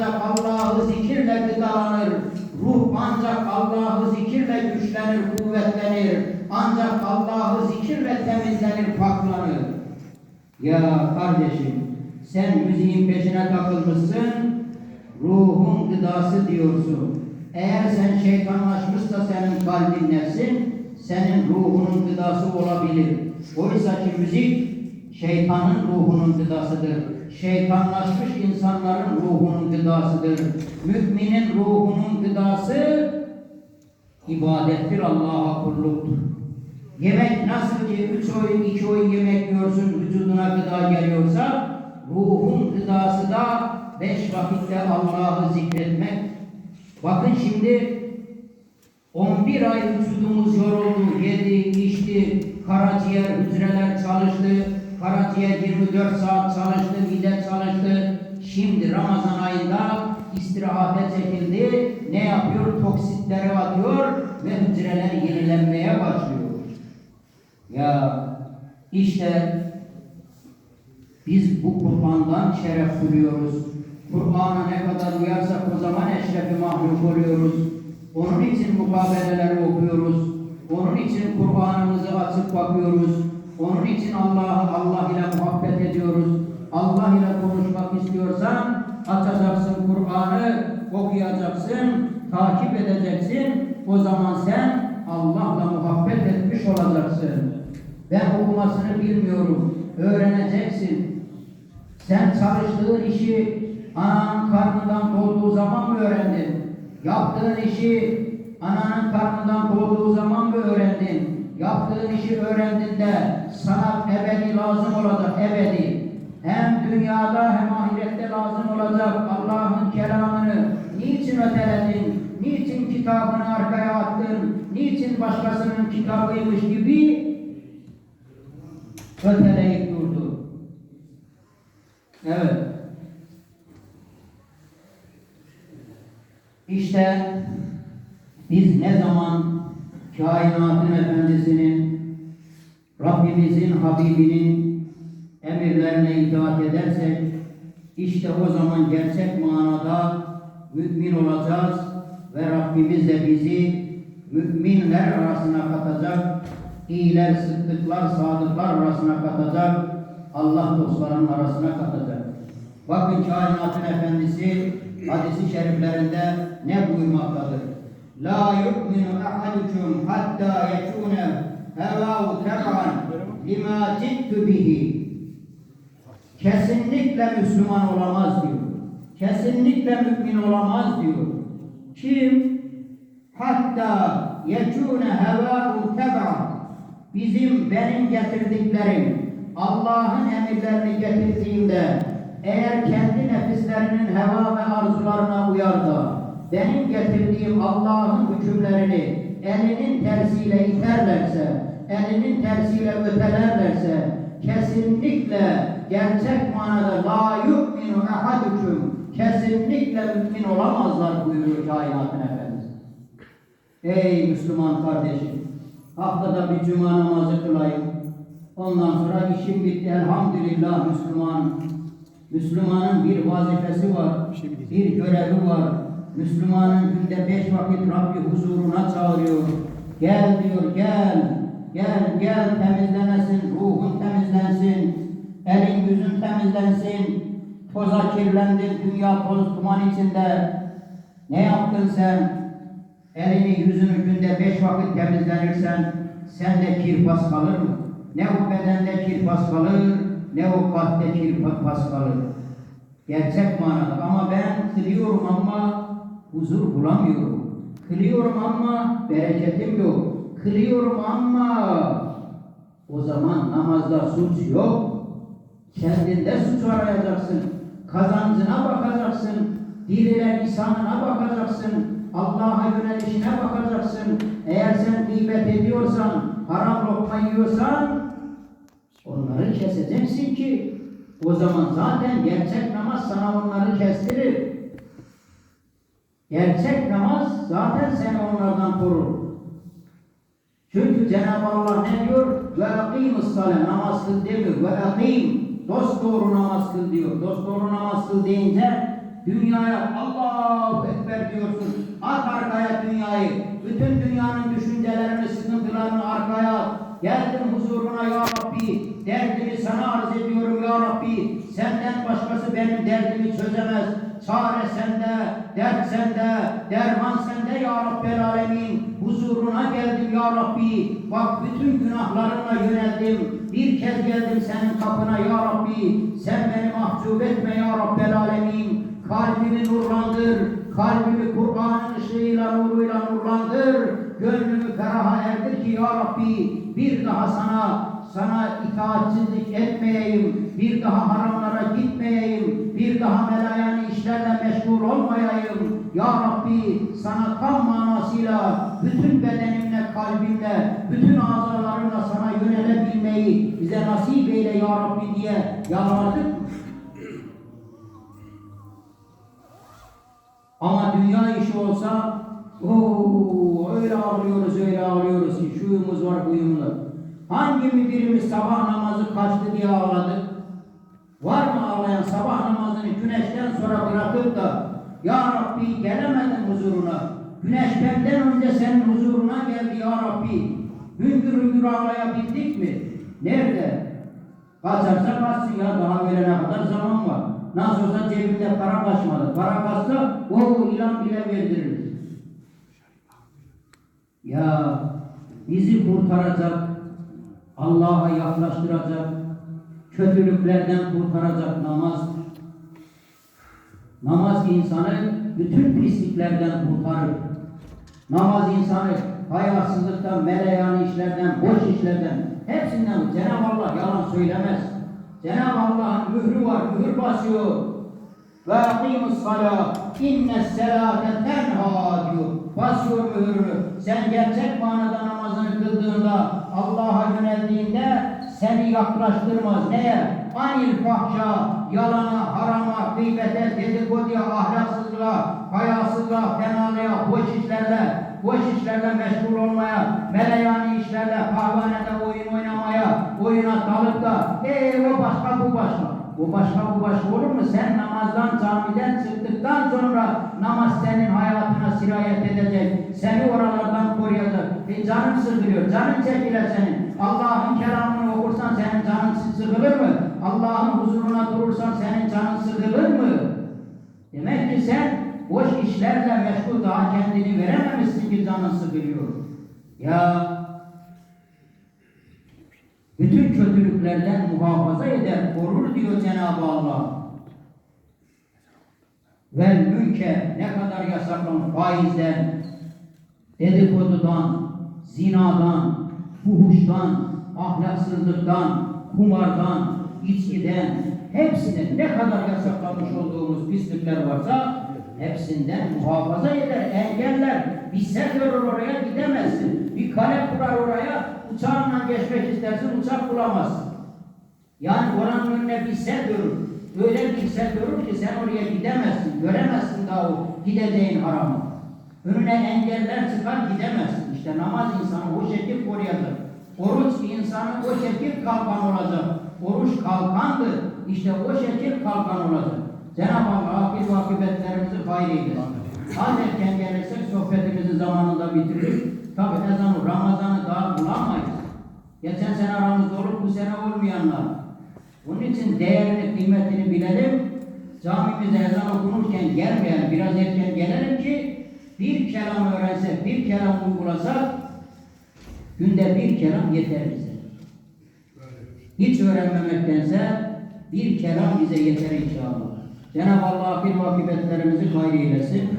ancak Allah'ı zikirle gıdalanır. Ruh ancak Allah'ı zikirle güçlenir, kuvvetlenir. Ancak Allah'ı zikirle temizlenir, paklanır. Ya kardeşim, sen müziğin peşine takılmışsın, ruhun gıdası diyorsun. Eğer sen şeytanlaşmışsa senin kalbin nefsin, senin ruhunun gıdası olabilir. Oysa ki müzik şeytanın ruhunun gıdasıdır. Şeytanlaşmış insanların ruhunun gıdasıdır. Müminin ruhunun gıdası ibadettir, Allah'a kulluktur. Yemek nasıl ki üç öğün, iki öğün yemek yiyorsun, vücuduna gıda geliyorsa, ruhun gıdası da beş vakitte Allah'ı zikretmek. Bakın şimdi 11 ay vücudumuz yoruldu, yedi, içti, karaciğer, hücreler çalıştı, karaciğer 24 saat çalıştı, mide çalıştı. Şimdi Ramazan ayında istirahate çekildi. Ne yapıyor? Toksitleri atıyor ve hücreler yenilenmeye başlıyor. Ya işte biz bu Kur'an'dan şeref buluyoruz. Kur'an'a ne kadar uyarsak o zaman eşrefi mahluk oluyoruz. Onun için mukabeleleri okuyoruz. Onun için Kur'an'ımızı açıp bakıyoruz. Onun için Allah'ı Allah ile muhabbet ediyoruz. Allah ile konuşmak istiyorsan açacaksın Kur'an'ı, okuyacaksın, takip edeceksin. O zaman sen Allah'la muhabbet etmiş olacaksın. Ben okumasını bilmiyorum. Öğreneceksin. Sen çalıştığın işi ananın karnından doğduğu zaman mı öğrendin? Yaptığın işi ananın karnından doğduğu zaman mı öğrendin? Yaptığın işi öğrendiğinde sana ebedi lazım olacak, ebedi. Hem dünyada hem ahirette lazım olacak Allah'ın kelamını niçin öteledin? Niçin kitabını arkaya attın? Niçin başkasının kitabıymış gibi öteleyip durdu? Evet. İşte biz ne zaman kainatın efendisinin, Rabbimizin, Habibinin emirlerine itaat edersek, işte o zaman gerçek manada mümin olacağız ve Rabbimiz de bizi müminler arasına katacak, iyiler, sıddıklar, sadıklar arasına katacak, Allah dostlarının arasına katacak. Bakın kainatın efendisi hadisi şeriflerinde ne buyurmaktadır? La yu'minu ahadukum hatta yekune hevahu teb'an lima cittu bihi. Kesinlikle Müslüman olamaz diyor. Kesinlikle mümin olamaz diyor. Kim? Hatta yekune hevahu teb'an. Bizim benim getirdiklerim Allah'ın emirlerini getirdiğimde eğer kendi nefislerinin heva ve arzularına uyar da benim getirdiğim Allah'ın hükümlerini elinin tersiyle iterlerse, elinin tersiyle ötelerlerse kesinlikle gerçek manada la yu'minu ahadukum kesinlikle mümin olamazlar buyuruyor kainatın efendisi. Ey Müslüman kardeşim, haftada bir cuma namazı kılayım. Ondan sonra işim bitti elhamdülillah Müslüman. Müslümanın bir vazifesi var, bir görevi var. Müslümanın günde beş vakit Rabbi huzuruna çağırıyor. Gel diyor, gel, gel, gel temizlenesin, ruhun temizlensin, elin yüzün temizlensin. Toza kirlendin, dünya toz duman içinde. Ne yaptın sen? Elini yüzünü günde beş vakit temizlenirsen sende kirpas kalır mı? Ne o bedende kirpas kalır, ne o kalpte kirpas kalır. Gerçek manada ama ben kılıyorum ama huzur bulamıyorum. Kılıyorum ama bereketim yok. Kılıyorum ama o zaman namazda suç yok. Kendinde suç arayacaksın. Kazancına bakacaksın. Diliyle lisanına bakacaksın. Allah'a yönelişine bakacaksın. Eğer sen gıybet ediyorsan, haram lokma yiyorsan onları keseceksin ki o zaman zaten gerçek namaz sana onları kestirir. Gerçek namaz zaten seni onlardan korur. Çünkü Cenab-ı Allah ne diyor? Ve akimus sale namaz kıl demiyor. Ve akim dost doğru namaz kıl diyor. Dost doğru namaz kıl deyince dünyaya Allahu Ekber diyorsun. At arkaya dünyayı. Bütün dünyanın düşüncelerini, sıkıntılarını arkaya at. Geldim huzuruna ya Rabbi. Derdimi sana arz ediyorum ya Rabbi. Senden başkası benim derdimi çözemez. Çare sende, dert sende, derman sende ya Rabbel Alemin. Huzuruna geldim ya Rabbi. Bak bütün günahlarımla yöneldim. Bir kez geldim senin kapına ya Rabbi. Sen beni mahcup etme ya Rabbel Alemin. Kalbimi nurlandır. Kalbimi Kur'an'ın ışığıyla, nuruyla nurlandır. Gönlümü feraha erdir ki ya Rabbi bir daha sana sana itaatsizlik etmeyeyim, bir daha haramlara gitmeyeyim, bir daha melayani işlerle meşgul olmayayım. Ya Rabbi sana tam manasıyla bütün bedenimle, kalbimle, bütün azalarımla sana yönelebilmeyi bize nasip eyle ya Rabbi diye yalvardık. Ama dünya işi olsa ooo öyle ağlıyoruz öyle ağlıyoruz ki şuyumuz var buyumuz. Hangi birimiz sabah namazı kaçtı diye ağladık? Var mı namazını güneşten sonra bırakıp da Ya Rabbi gelemedim huzuruna. Güneş benden önce senin huzuruna geldi Ya Rabbi. Hüngür hüngür ağlayabildik mi? Nerede? Kaçarsa kaçsın ya daha verene kadar zaman var. Nasıl olsa cebimde para kaçmadı. Para kaçsa o ilan bile verdiririz. Ya bizi kurtaracak, Allah'a yaklaştıracak, kötülüklerden kurtaracak namaz. Namaz insanı bütün pisliklerden kurtarır. Namaz insanı hayasızlıktan, meleyani işlerden, boş işlerden, hepsinden Cenab-ı Allah yalan söylemez. Cenab-ı Allah'ın mührü var, mühür basıyor. Ve akimus salâ, inne selâte tenhâ diyor. Basıyor mühürünü. Sen gerçek manada namazını kıldığında, Allah'a yöneldiğinde seni yaklaştırmaz. Neye? Anil fahşa, yalana, harama, gıybete, dedikoduya, ahlaksızlığa, hayasızlığa, fenalığa, boş işlerle, boş işlerle meşgul olmaya, meleyani işlerle, kahvanede oyun oynamaya, oyuna dalıp da, ee o başka bu başka. Bu başka bu başka olur mu? Sen namazdan, camiden çıktıktan sonra namaz senin hayatına sirayet edecek. Seni oralardan koruyacak. E canın sıkılıyor, canın çekilir senin. Allah'ın kelamını okursan senin canın sıkılır mı? Allah'ın huzuruna durursan senin canın sıkılır mı? Demek ki sen boş işlerle meşgul daha kendini verememişsin ki canın sıkılıyor. Ya bütün kötülüklerden muhafaza eder, korur diyor Cenab-ı Allah. Vel münker ne kadar yasaklan faizden, dedikodudan, zinadan, fuhuştan, ahlaksızlıktan, kumardan, içkiden, hepsine ne kadar yasaklamış olduğumuz pislikler varsa hepsinden muhafaza eder, engeller. Bir set verir oraya gidemezsin. Bir kale kurar oraya, uçağınla geçmek istersin, uçak bulamazsın. Yani oranın önüne bir set durur. Öyle bir set durur ki sen oraya gidemezsin, göremezsin daha o gideceğin haramı. Önüne engeller çıkar gidemezsin. İşte namaz insanı o şekil koruyacak. Oruç insanı o şekil kalkan olacak. Oruç kalkandır. İşte o şekil kalkan olacak. Cenab-ı Allah akıl akıbetlerimizi hayır eylesin. Az erken gelirsek sohbetimizi zamanında bitiririz. Tabi ezanı, Ramazan'ı daha bulamayız. Geçen sene aramızda olup bu sene olmayanlar. Onun için değerini, kıymetini bilelim. Camimize ezan okunurken gelmeyelim, biraz erken gelelim ki bir kelam öğrensek, bir kelam uygulasak günde bir kelam yeter. Hiç öğrenmemektense bir kelam bize yeter inşallah. Cenab-ı Allah bir vakibetlerimizi hayır eylesin.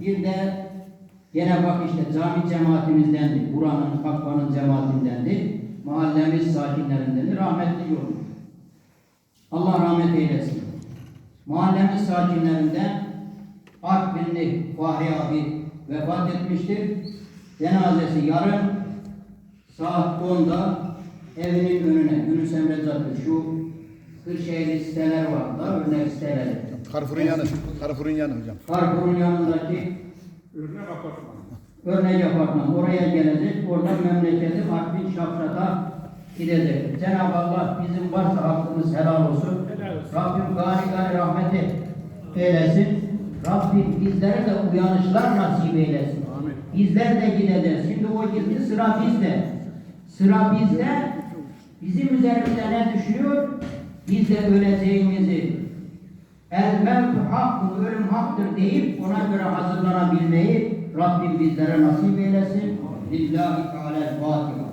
Bir de gene bak işte cami cemaatimizdendi. Buranın, Kakva'nın cemaatindendi. Mahallemiz sakinlerindendi. Rahmetli yolu. Allah rahmet eylesin. Mahallemiz sakinlerinden Artvinli Fahri abi vefat etmiştir. Cenazesi yarın saat 10'da evinin önüne Yunus Emre Caddesi şu Kırşehirli siteler var da örnek siteleri. Carrefour'un yanı. Carrefour'un yanı hocam. Karpur'un yanındaki Örnek apartman. örnek apartman oraya gelecek. Oradan memleketi Artvin Şafrat'a gidecek. Cenab-ı Allah bizim varsa hakkımız helal olsun. Helal olsun. Rabbim gani gani rahmeti eylesin. Rabbim bizlere de uyanışlar nasip eylesin. Amin. Bizler de gideceğiz. Şimdi o gitti sıra bizde. Sıra bizde. Bizim üzerimize ne düşüyor? Biz de öleceğimizi el mevtu hakkın, ölüm haktır deyip ona göre hazırlanabilmeyi Rabbim bizlere nasip eylesin. Lillahi Teala Fatiha.